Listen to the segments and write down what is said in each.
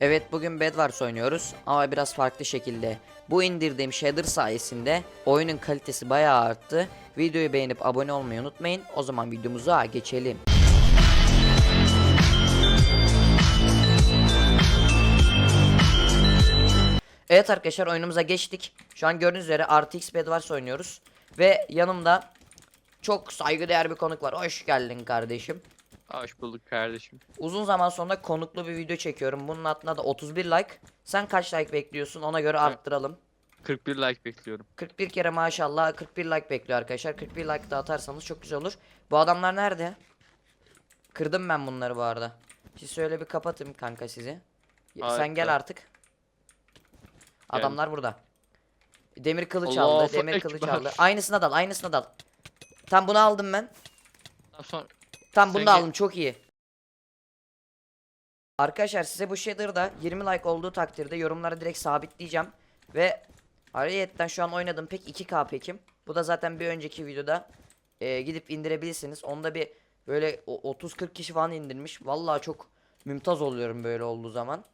Evet bugün Bedwars oynuyoruz ama biraz farklı şekilde. Bu indirdiğim shader sayesinde oyunun kalitesi bayağı arttı. Videoyu beğenip abone olmayı unutmayın. O zaman videomuza geçelim. Evet arkadaşlar oyunumuza geçtik. Şu an gördüğünüz üzere RTX Bedwars oynuyoruz. Ve yanımda çok saygıdeğer bir konuk var. Hoş geldin kardeşim. Hoş bulduk kardeşim. Uzun zaman sonra konuklu bir video çekiyorum. Bunun altında da 31 like. Sen kaç like bekliyorsun? Ona göre arttıralım. 41 like bekliyorum. 41 kere maşallah 41 like bekliyor arkadaşlar. 41 like da atarsanız çok güzel olur. Bu adamlar nerede? Kırdım ben bunları bu arada. Siz şöyle bir kapatayım kanka sizi. Ya, Sen Harika. gel artık. Adamlar burada. Demir kılıç Allahu aldı. Demir kılıç Ekber. aldı. Aynısına dal, aynısına dal. Tam bunu aldım ben. Sonra Tam bunu Sen da gel. aldım çok iyi. Arkadaşlar size bu shader'da 20 like olduğu takdirde yorumlara direkt sabitleyeceğim. Ve ayrıyetten şu an oynadığım pek 2K pekim. Bu da zaten bir önceki videoda e, gidip indirebilirsiniz. Onda bir böyle o- 30-40 kişi falan indirmiş. Vallahi çok mümtaz oluyorum böyle olduğu zaman.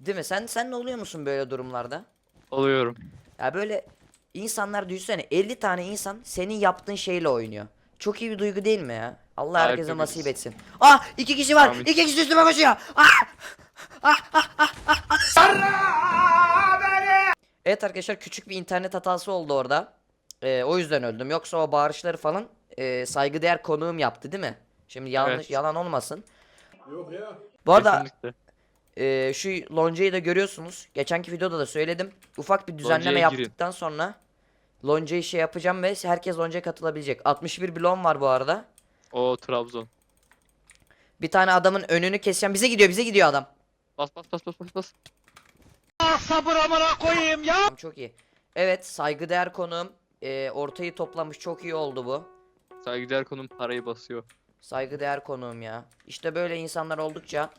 Değil mi? Sen sen ne oluyor musun böyle durumlarda? oluyorum. Ya böyle insanlar düşünsene 50 tane insan senin yaptığın şeyle oynuyor. Çok iyi bir duygu değil mi ya? Allah Harika herkese nasip his. etsin. Ah iki kişi var. Amin. İki kişi üstüme koşuyor. Ah! Evet arkadaşlar küçük bir internet hatası oldu orada. Ee, o yüzden öldüm. Yoksa o bağırışları falan e, saygıdeğer konuğum yaptı değil mi? Şimdi yanlış Evet. yalan olmasın. Yok ya. Bu arada Kesinlikle. ee, şu loncayı da görüyorsunuz. Geçenki videoda da söyledim. Ufak bir düzenleme Loncaya girin. yaptıktan sonra loncayı şey yapacağım ve herkes loncaya katılabilecek. 61 bloğum var bu arada. O Trabzon. Bir tane adamın önünü keseceğim. Bize gidiyor, bize gidiyor adam. Bas bas bas bas bas bas. Tamam, Çok iyi. Evet, saygıdeğer konuğum ee, ortayı toplamış. Çok iyi oldu bu. Saygıdeğer konum parayı basıyor. Saygıdeğer konuğum ya. İşte böyle insanlar oldukça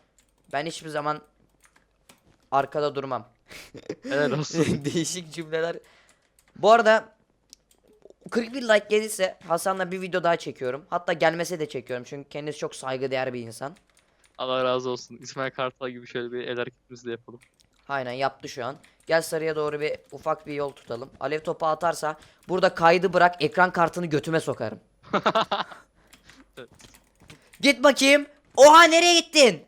ben hiçbir zaman arkada durmam. Helal olsun. Değişik cümleler. Bu arada 41 like gelirse Hasan'la bir video daha çekiyorum. Hatta gelmese de çekiyorum çünkü kendisi çok saygıdeğer bir insan. Allah razı olsun. İsmail Kartal gibi şöyle bir el hareketimizi de yapalım. Aynen yaptı şu an. Gel sarıya doğru bir ufak bir yol tutalım. Alev topu atarsa burada kaydı bırak ekran kartını götüme sokarım. Evet. Git bakayım. Oha nereye gittin?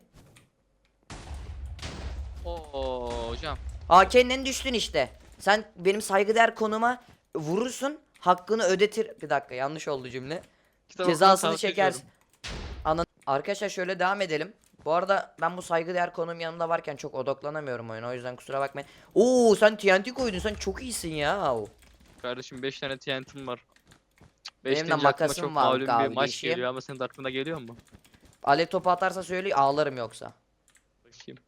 Oo hocam. AK'nin düştün işte. Sen benim saygıdeğer konuma vurursun. Hakkını ödetir. Bir dakika yanlış oldu cümle. Kitap Cezasını ediyorum. Ana Arkadaşlar şöyle devam edelim. Bu arada ben bu saygıdeğer konum yanında varken çok odaklanamıyorum oyuna. O yüzden kusura bakmayın. Oo sen TNT koydun. Sen çok iyisin ya. Kardeşim 5 tane TNT'm var. 5 Benim de makasım çok var malum bir maç kardeşim. geliyor ama senin de aklına geliyor mu? Alev topu atarsa söyle ağlarım yoksa. Bakayım.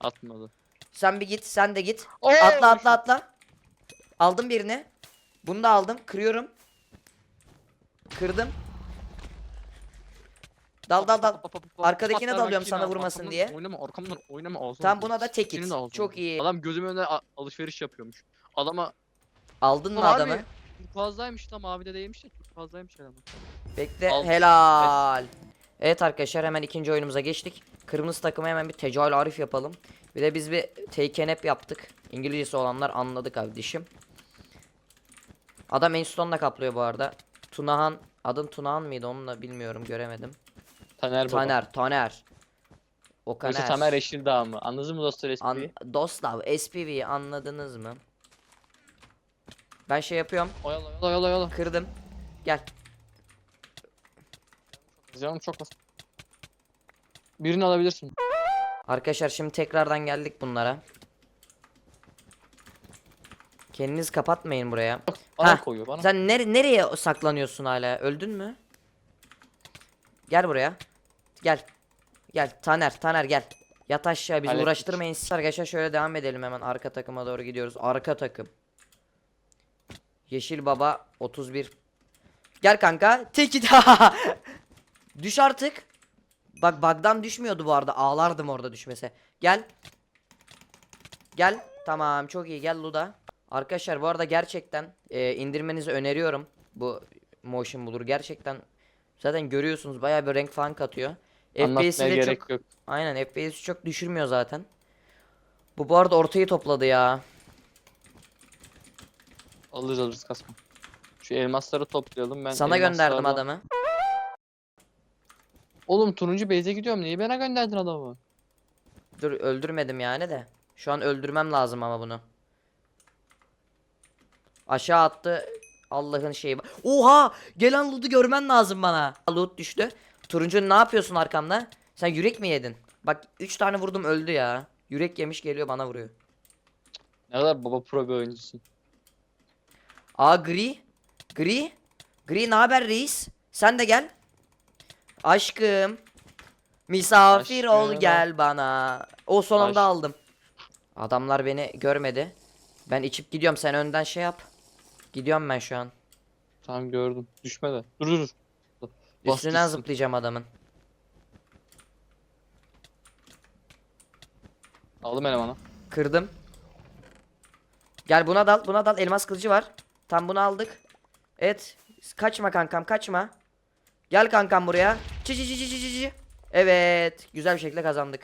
Atmadı. Sen bir git, sen de git. Oo! Atla atla atla. Aldım birini. Bunu da aldım. Kırıyorum. Kırdım. Dal dal dal. Arkadakine dalıyorum sana vurmasın diye. Oynama arkamdan oynama ağzına. Tam buna da tek it. Çok iyi. Adam gözümün önünde a- alışveriş yapıyormuş. Adama Aldın mı abi, adamı? Çok fazlaymış da mavi de değilmiş de çok fazlaymış adamı. Bekle. Al. Helal. Evet arkadaşlar hemen ikinci oyunumuza geçtik. Kırmızı takıma hemen bir tecahül arif yapalım. Bir de biz bir take yaptık. İngilizcesi olanlar anladı kardeşim. Adam Enstone'la kaplıyor bu arada. Tunahan. Adın Tunahan mıydı onu da bilmiyorum göremedim. Taner baba. Taner. Taner. Okaner. Tamer Yeşildağ mı? Anladınız mı dostlar espriyi? An Doslav. SPV'yi anladınız mı? Ben şey yapıyorum. Oyala oyala oyala oyala. Kırdım. Gel. Canım çok az. Birini alabilirsin. Arkadaşlar şimdi tekrardan geldik bunlara. Kendiniz kapatmayın buraya. Bana Heh, koyuyor bana. Sen nere nereye saklanıyorsun hala? Öldün mü? Gel buraya. Gel. Gel Taner, Taner gel. Yat aşağı bizi Hallettik. uğraştırmayın. Arkadaşlar şöyle devam edelim hemen arka takıma doğru gidiyoruz. Arka takım. Yeşil Baba 31. Gel kanka. Tek daha. Düş artık. Bak bug'dan düşmüyordu bu arada. Ağlardım orada düşmese. Gel. Gel. Tamam çok iyi. Gel Luda. Arkadaşlar bu arada gerçekten e, indirmenizi öneriyorum. Bu motion bulur. Gerçekten zaten görüyorsunuz bayağı bir renk falan katıyor. FPS'i de gerek çok yok. aynen FPS'i çok düşürmüyor zaten. Bu bu arada ortayı topladı ya. Alırız alırız kasma. Şu elmasları toplayalım. Ben Sana gönderdim elmaslarla- adamı. Oğlum turuncu base'e gidiyorum. Niye bana gönderdin adamı? Dur öldürmedim yani de. Şu an öldürmem lazım ama bunu. Aşağı attı. Allah'ın şeyi. Oha! Gelen loot'u görmen lazım bana. Loot düştü. Turuncu ne yapıyorsun arkamda? Sen yürek mi yedin? Bak 3 tane vurdum öldü ya. Yürek yemiş geliyor bana vuruyor. Ne kadar baba pro bir oyuncusun. Aa gri. Gri. Gri ne haber reis? Sen de gel. Aşkım. Misafir ol Aşkım. gel bana. O son anda Aşk- aldım. Adamlar beni görmedi. Ben içip gidiyorum sen önden şey yap. Gidiyorum ben şu an. Tamam gördüm. Düşme de. Dur dur. dur. Bas Üstünden gitsin. zıplayacağım adamın. Aldım elemanı. Kırdım. Gel buna dal, buna dal. Elmas kılıcı var. Tam bunu aldık. Evet. Kaçma kankam, kaçma. Gel kankam buraya. Çi çi çi çi çi çi. Evet, güzel bir şekilde kazandık.